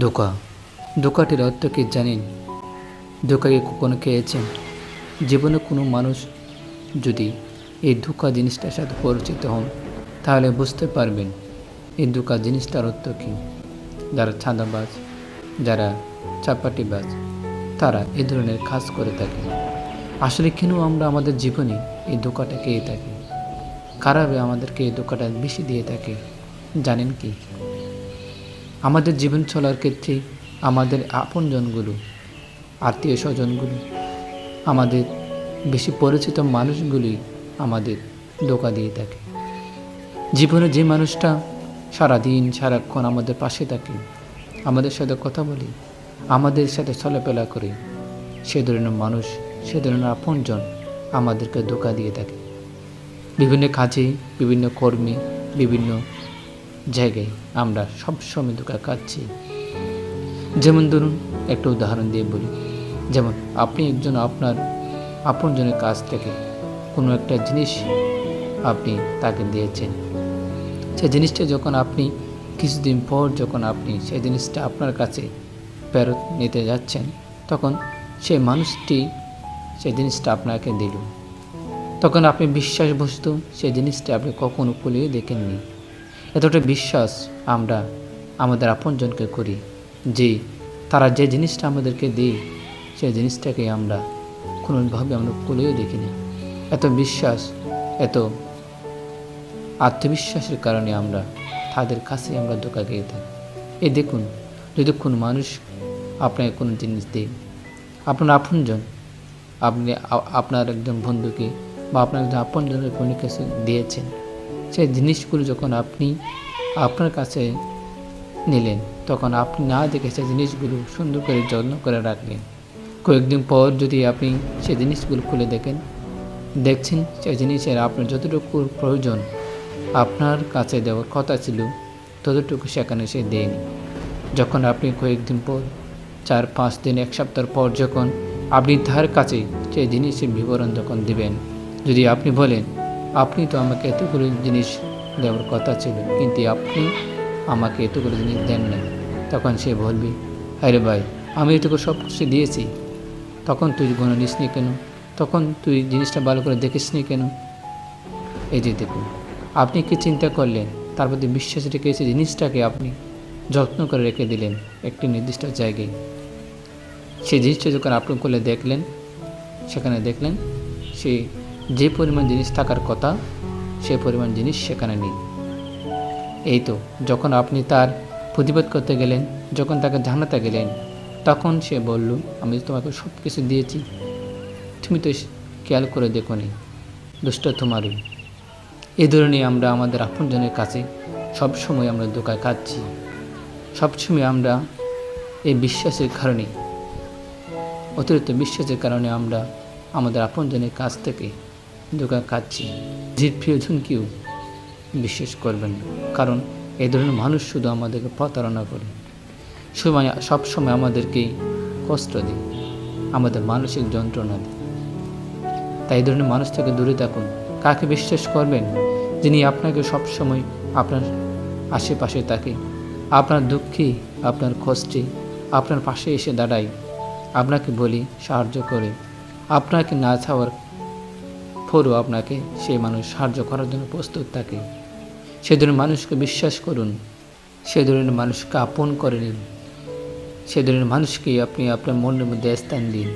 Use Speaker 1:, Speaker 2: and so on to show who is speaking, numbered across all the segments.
Speaker 1: ধোকা দোকাটির অর্থ কি জানেন? ধোকাকে কখনো খেয়েছেন? জীবনে কোনো মানুষ যদি এই ধোকা জিনিসটার সাথে পরিচিত হন, তাহলে বুঝতে পারবেন এই ধোকা জিনিসটার অর্থ কী। যারা ছাঁদাবাজ যারা চাপাটিবাজ, তারা এ ধরনের কাজ করে থাকে। আসলে কেন আমরা আমাদের জীবনে এই ধোকাটা খেয়ে থাকি? কারাবে আমাদেরকে এই ধোকাটা বেশি দিয়ে থাকে? জানেন কি? আমাদের জীবন চলার ক্ষেত্রে আমাদের আপনজনগুলো, আত্মীয় স্বজনগুলো, আমাদের বেশি পরিচিত মানুষগুলি আমাদের ধোকা দিয়ে থাকে। জীবনে যে মানুষটা সারাদিন, সারাক্ষণ আমাদের পাশে থাকে, আমাদের সাথে কথা বলে, আমাদের সাথে চলাফেরা করে, সে ধরনের মানুষ, সে ধরনের আপনজন আমাদেরকে ধোকা দিয়ে থাকে। বিভিন্ন কাজে, বিভিন্ন কর্মে, বিভিন্ন জায়গায় আমরা সবসময় ধোকা খাচ্ছি যেমন ধরুন, একটা উদাহরণ দিয়ে বলি। যেমন আপনি একজন আপনার আপনজনের কাছ থেকে কোনো একটা জিনিস আপনি তাকে দিয়েছেন। সেই জিনিসটা যখন আপনি কিছুদিন পর যখন আপনি সেই জিনিসটা আপনার কাছে ফেরত নিতে যাচ্ছেন, তখন সেই মানুষটি সেই জিনিসটা আপনাকে দিল। তখন আপনি বিশ্বাসবস্তু সেই জিনিসটা আপনি কখনো খুলে দেখেননি। এতটা বিশ্বাস আমরা আমাদের আপনজনকে করি যে তারা যে জিনিসটা আমাদেরকে দেয় সেই জিনিসটাকে আমরা কোনোভাবে আমরা খুলেও দেখিনি। এত বিশ্বাস, এত আত্মবিশ্বাসের কারণে আমরা তাদের কাছে আমরা ধোকা খেয়ে থাকি। এ দেখুন, যদি কোনো মানুষ আপনাকে কোনো জিনিস দেয়, আপনার আপনজন, আপনি আপনার একজন বন্ধুকে বা আপনার একজন আপনজনের কোনো কিছু দিয়েছেন সেই জিনিসগুলো যখন আপনি আপনার কাছে নিলেন, তখন আপনি না দেখে সেই জিনিসগুলো সুন্দর করে যত্ন করে রাখলেন। কয়েকদিন পর যদি আপনি সেই জিনিসগুলো খুলে দেখেন, দেখছেন সেই জিনিসের আপনার যতটুকু প্রয়োজন আপনার কাছে দেওয়ার কথা ছিল, ততটুকু সেখানে সে দেয়নি। যখন আপনি কয়েকদিন পর, চার পাঁচ দিন, এক সপ্তাহ পর যখন আপনি তার কাছে সেই জিনিসের বিবরণ যখন দিবেন, যদি আপনি বলেন আপনি তো আমাকে এতগুলো জিনিস দেওয়ার কথা ছিল, কিন্তু আপনি আমাকে এতগুলো জিনিস দেন না তখন সে বলবে, আরে ভাই, আমি তোকে সব কিছু দিয়েছি। তখন তুই কোনো নিস নি কেন? তখন তুই জিনিসটা ভালো করে দেখিস নি কেন? এই যে দেখুন, আপনি কি চিন্তা করলেন? তার প্রতি বিশ্বাস রেখে সেই জিনিসটাকে আপনি যত্ন করে রেখে দিলেন একটি নির্দিষ্ট জায়গায়। সেই জিনিসটা যখন আপনি করলে দেখলেন, সেখানে দেখলেন, সে যে পরিমাণ জিনিস থাকার কথা, সে পরিমাণ জিনিস সেখানে নেই। এই তো, যখন আপনি তার প্রতিবাদ করতে গেলেন, যখন তাকে জানাতে গেলেন, তখন সে বলল, আমি তোমাকে সব কিছু দিয়েছি। তুমি তো খেয়াল করে দেখো নি দুষ্ট তোমারই এ ধরনের আমরা আমাদের আপনজনের কাছে সবসময় আমরা ধোকায় খাচ্ছি। সবসময় আমরা এই বিশ্বাসের কারণে, অতিরিক্ত বিশ্বাসের কারণে আমরা আমাদের আপনজনের কাছ থেকে ধোকা খাচ্ছি জির প্রিয়জনকেও বিশ্বাস করবেন না। কারণ এই ধরনের মানুষ শুধু আমাদেরকে প্রতারণা করে। সময় সবসময় আমাদেরকে কষ্ট দেয়। আমাদের মানসিক যন্ত্রণা দেয়। তাই এই ধরনের মানুষ থেকে দূরে থাকুন। কাকে বিশ্বাস করবেন? যিনি আপনাকে সবসময় আপনার আশেপাশে থাকে। আপনার দুঃখে, আপনার কষ্টে, আপনার পাশে এসে দাঁড়ায়। আপনাকে বলি, সাহায্য করে। আপনাকে না ছাওয়ার পরও আপনাকে সেই মানুষ সাহায্য করার জন্য প্রস্তুত থাকে। সে ধরনের মানুষকে বিশ্বাস করুন। সে ধরনের মানুষকে আপন করে নিন। সে ধরনের মানুষকে আপনি আপনার মনের মধ্যে স্থান দিন।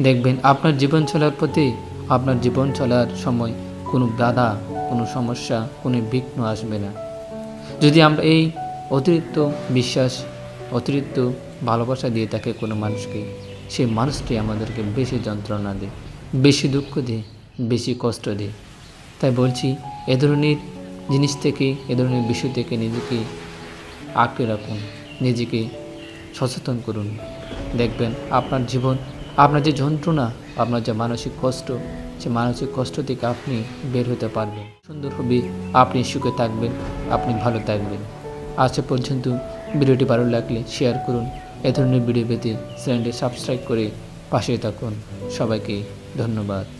Speaker 1: দেখবেন আপনার জীবন চলার প্রতি আপনার জীবন চলার সময় কোনো বাধা, কোনো সমস্যা, কোনো বিঘ্ন আসবে না। যদি আমরা এই অতিরিক্ত বিশ্বাস, অতিরিক্ত ভালোবাসা দিয়ে থাকে কোনো মানুষকে, সেই মানুষটি আমাদেরকে বেশি যন্ত্রণা দেয়, বেশি দুঃখ দেয়। বেশি কষ্ট দেয়। তাই বলছি, এ ধরনের জিনিস থেকে, এ ধরনের বিষয় থেকে নিজেকে আটকে রাখুন, নিজেকে সচেতন করুন। দেখবেন আপনার জীবন, আপনার যে যন্ত্রণা, আপনার যে মানসিক কষ্ট, সে মানসিক কষ্ট থেকে আপনি বের হতে পারবেন। সুন্দরভাবে আপনি সুখে থাকবেন, আপনি ভালো থাকবেন। আজ পর্যন্ত ভিডিওটি ভালো লাগলে শেয়ার করুন, এ ধরনের ভিডিও পেতে চ্যানেলটি সাবস্ক্রাইব করে পাশে থাকুন। সবাইকে ধন্যবাদ।